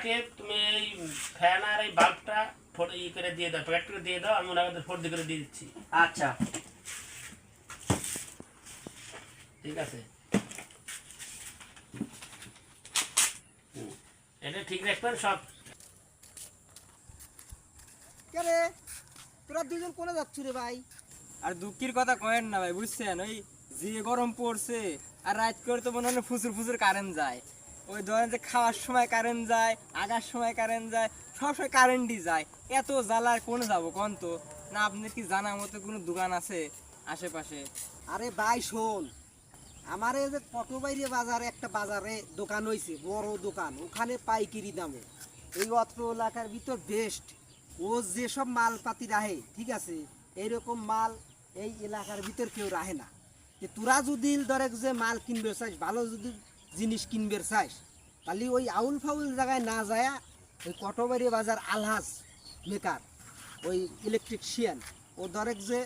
আগে তুমি এই ফ্যান আর এই বাল্বটা ফোট ই করে দিয়ে দাও প্যাকেট করে দিয়ে দাও আমি ওনার কাছে ফোর্দি করে দিয়ে দিচ্ছি। আচ্ছা। ঠিক আছে? এটা ঠিক রাখবেন সব রে? তোরা দুজন কোনে যাচ্ছ রে ভাই? আর দুঃখের কথা কয়েন না ভাই বুঝছেন? ওই যে গরম পড়ছে আর রাত করে তো মনে হয় ফুসুর ফুসুর কারেন্ট যায়। ওই ধরেন যে খাওয়ার সময় কারেন্ট যায়, আগার সময় কারেন্ট যায়, সব সময় কারেন্টই যায়। এত জ্বালায় কোনে যাব কোন তো? না আপনার কি জানার মতো কোনো দোকান আছে আশেপাশে? আরে ভাই, শোন। আমার এই যে পটবাইরে বাজারে একটা বাজারে দোকান হয়েছে বড় দোকান। ওখানে পাইকারি দামে। এই অত্র এলাকার ভিতর বেস্ট ও যেসব মালপাতি রাহে ঠিক আছে এইরকম মাল এই এলাকার ভিতর কেউ রাহে না। যে তোরা যদি ধরে যে মাল কিনবে ভালো যদি জিনিস কিনবে চাইস তাহলে ওই আউল ফাউল জায়গায় না যায় ওই কটবাড়ি বাজার আলহাজ মেকার ওই ইলেকট্রিকশিয়ান ও ধরে যে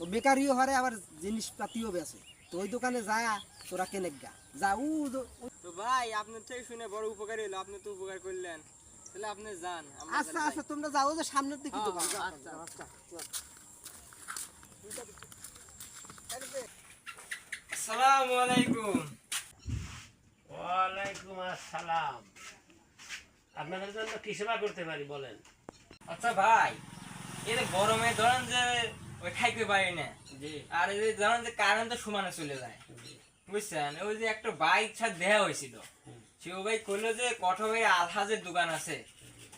ও বেকারিও হরে আবার জিনিসপাতিও বেছে তো ওই দোকানে যায় তোরা কেনে গা? যা উ তো ভাই আপনার থেকে শুনে বড় উপকার হলো আপনি তো উপকার করলেন। তাহলে আপনি যান আচ্ছা আচ্ছা তোমরা যাও যে সামনের দিকে হ্যাঁ, দোকান হ্যাঁ, আচ্ছা, আচ্ছা, আসসালামু আলাইকুম। আসসালাম। আপনাদের জন্য কি সেবা করতে পারি বলেন? আচ্ছা ভাই যে গরমে ধরেন যে ওই খাইতে পারি না। জি। আর এই ধরেন যে কারেন্ট তো সমানে চলে যায়। বুঝছেন? ওই যে একটা বাইক ছাড় দেয়া হয়েছিল। ভাই যে কঠোরে আলহাজের দোকান আছে।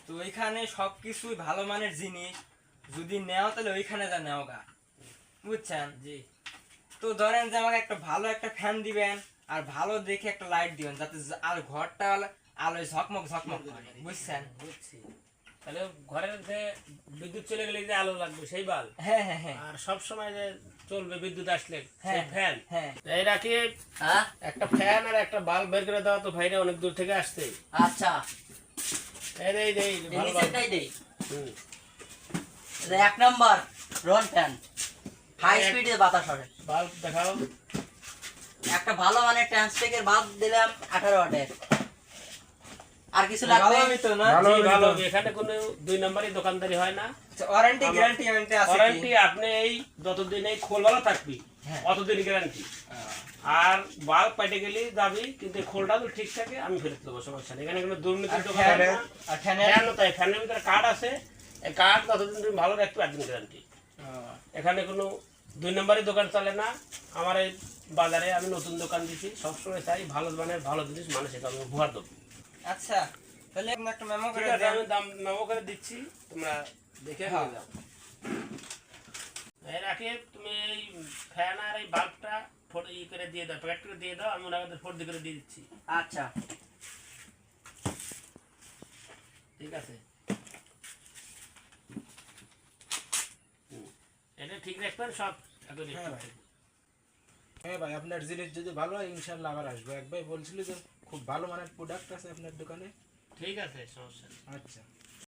তো ওইখানে সবকিছুই ভালো মানের জিনিস। যদি নেও তাহলে ওইখানে যা নেও গা বুঝছেন? জি। তো ধরেন যে আমাকে একটা ভালো একটা ফ্যান দিবেন। আর ভালো দেখে একটা লাইট দিবেন যাতে আর ঘরটা আলোয় ঝকমক ঝকমক করে। বুঝছেন? বুঝছি। তাহলে ঘরের যে বিদ্যুৎ চলে গেলে যে আলো লাগবে সেই বাল হ্যাঁ হ্যাঁ হ্যাঁ। আর সব সময় যে চলবে বিদ্যুৎ আসলে হ্যাঁ, ফ্যান হ্যাঁ। এই রাখি হ্যাঁ? একটা ফ্যান আর একটা বাল্ব বের করে দেওয়া তো ভাইরা অনেক দূর থেকে আসছে আচ্ছা। এই রে, এই ভালো দেই। হুম। এক নাম্বার রন ফ্যান হাই স্পিডে বাতাস হবে বাল্ব দেখাও। একটা ভালো মানের ট্রান্সটেকের বাল্ব দিলাম আঠারো ওয়াটের আর কিছু লাগবে? তো জি, ভালো এখানে কোনো দুই নম্বরই দোকানদারি হয় না। ওয়ারেন্টি গ্যারান্টি ওয়ারেন্টি আছে ওয়ারেন্টি আপনি এই যতদিন এই খোল ভালো থাকবি হ্যাঁ। অতদিন গ্যারান্টি আর বাল্ব পাইটে গেলি যাবি কিন্তু খোলটা যদি ঠিক থাকে আমি ফেরত দেবো সমস্যা নেই। এখানে কোনো দুর্নীতির আর দোকান ফ্যানের না। আর ফ্যানের ফ্যানও তাই ফ্যানের ভিতরে কার্ড আছে। এই কার্ড যতদিন তুমি ভালো রাখবে একদিন গ্যারান্টি এখানে কোনো দুই নম্বরই দোকান চলে না। আমার এই বাজারে আমি নতুন দোকান দিচ্ছি সবসময় চাই ভালো মানের ভালো জিনিস মানুষকে আমি উপহার দেবো। আচ্ছা তাহলে আপনি একটা মেমো করে দেন আমি দাম মেমো করে দিচ্ছি তোমরা দেখে হ্যাঁ। নিয়ে যাও। এর আগে তুমি এই ফ্যান আর এই বাল্বটা ফোট ই করে দিয়ে দাও প্যাকেট করে দিয়ে দাও আমি ফোর্দি করে দিয়ে দিচ্ছি। আচ্ছা। ঠিক আছে। এটা ঠিক রাখবেন সব হ্যাঁ ভাই। আপনার জিনিস যদি ভালো হয় ইনশাল্লাহ আবার আসব। এক ভাই বলছিল যে খুব ভালো মানের প্রোডাক্ট আছে আপনার দোকানে। ঠিক আছে সমস্যা আচ্ছা।